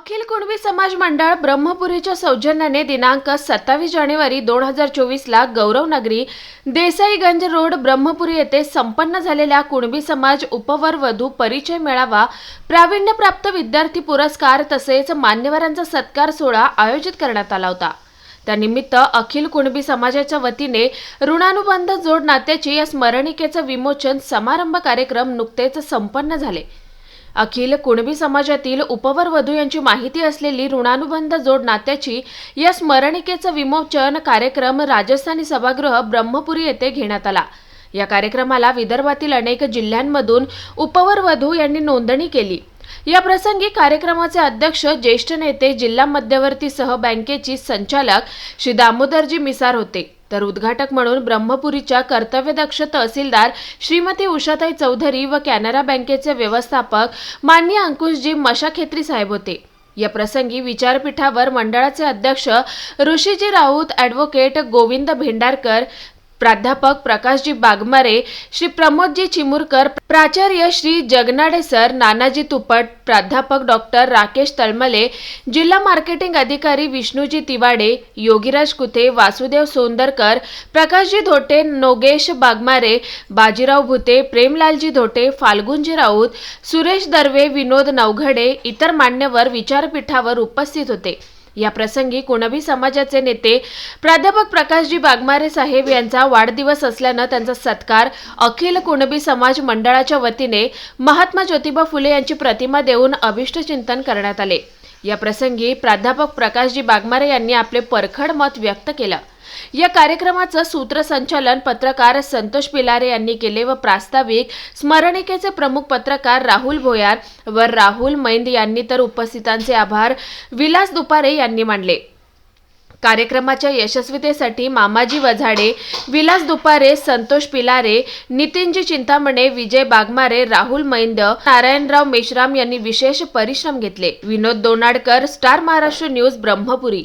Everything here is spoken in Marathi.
अखिल कुणबी समाज मंडळ ब्रह्मपुरीच्या सौजन्याने दिनांक सत्तावीस जानेवारी दोन हजार चोवीसला गौरवनगरी देसाईगंज रोड ब्रह्मपुरी येथे संपन्न झालेल्या कुणबी समाज उपवर वधू परिचय मेळावा प्रावीण्यप्राप्त विद्यार्थी पुरस्कार तसेच मान्यवरांचा सत्कार सोहळा आयोजित करण्यात आला होता. त्यानिमित्त अखिल कुणबी समाजाच्या वतीने ऋणानुबंध जोड नात्याचे या स्मरणिकेचं विमोचन समारंभ कार्यक्रम नुकतेच संपन्न झाले. अखिल कुणबी समाजातील उपवर वधू यांची माहिती असलेली ऋणानुबंध जोड नात्याची या स्मरणिकेचं विमोचन कार्यक्रम राजस्थानी सभागृह ब्रह्मपुरी येथे घेण्यात आला. या कार्यक्रमाला विदर्भातील अनेक जिल्ह्यांमधून उपवर वधू यांनी नोंदणी केली. या प्रसंगी कार्यक्रमाचे अध्यक्ष ज्येष्ठ नेते जिल्हा मध्यवर्ती सह बँकेची संचालक श्री दामोदरजी मिसार होते. तर उद्घाटक म्हणून ब्रह्मपुरीच्या कर्तव्यदक्ष तहसीलदार श्रीमती उषाताई चौधरी व कॅनरा बँकेचे व्यवस्थापक माननीय अंकुशजी मशाखेत्री साहेब होते. या प्रसंगी विचारपीठावर मंडळाचे अध्यक्ष ऋषीजी राऊत ॲडव्होकेट गोविंद भेंडारकर प्राध्यापक प्रकाशजी बागमारे श्री प्रमोदजी चिमुरकर प्राचार्य श्री जगनाडे सर नानाजी तुपट प्राध्यापक डॉक्टर राकेश तळमले जिल्हा मार्केटिंग अधिकारी विष्णूजी तिवाडे योगीराज कुथे वासुदेव सोंदरकर प्रकाशजी धोटे नोगेश बागमारे बाजीराव भुते प्रेमलालजी धोटे फाल्गुनजी राऊत सुरेश दर्वे विनोद नवघडे इतर मान्यवर विचारपीठावर उपस्थित होते. या प्रसंगी कुणबी समाजाचे नेते प्राध्यापक प्रकाशजी बागमारे साहेब यांचा वाढदिवस असल्यानं त्यांचा सत्कार अखिल कुणबी समाज मंडळाच्या वतीने महात्मा ज्योतिबा फुले यांची प्रतिमा देऊन अभिष्टचिंतन करण्यात आले. या प्रसंगी प्राध्यापक प्रकाशजी बागमारे यांनी आपले परखड मत व्यक्त केलं. या कार्यक्रमाचं सूत्रसंचालन पत्रकार संतोष पिलारे यांनी केले व प्रास्ताविक स्मरणिकेचे प्रमुख पत्रकार राहुल भोयार व राहुल मैंद यांनी तर उपस्थितांचे आभार. विलास दुपारे यांनी मानले. कार्यक्रमाच्या यशस्वीतेसाठी मामाजी वझाडे विलास दुपारे संतोष पिलारे नितीनजी चिंतामणे विजय बागमारे राहुल मैंद नारायणराव मेश्राम यांनी विशेष परिश्रम घेतले. Vinod Donadkar star Maharashtra news Brahmapuri.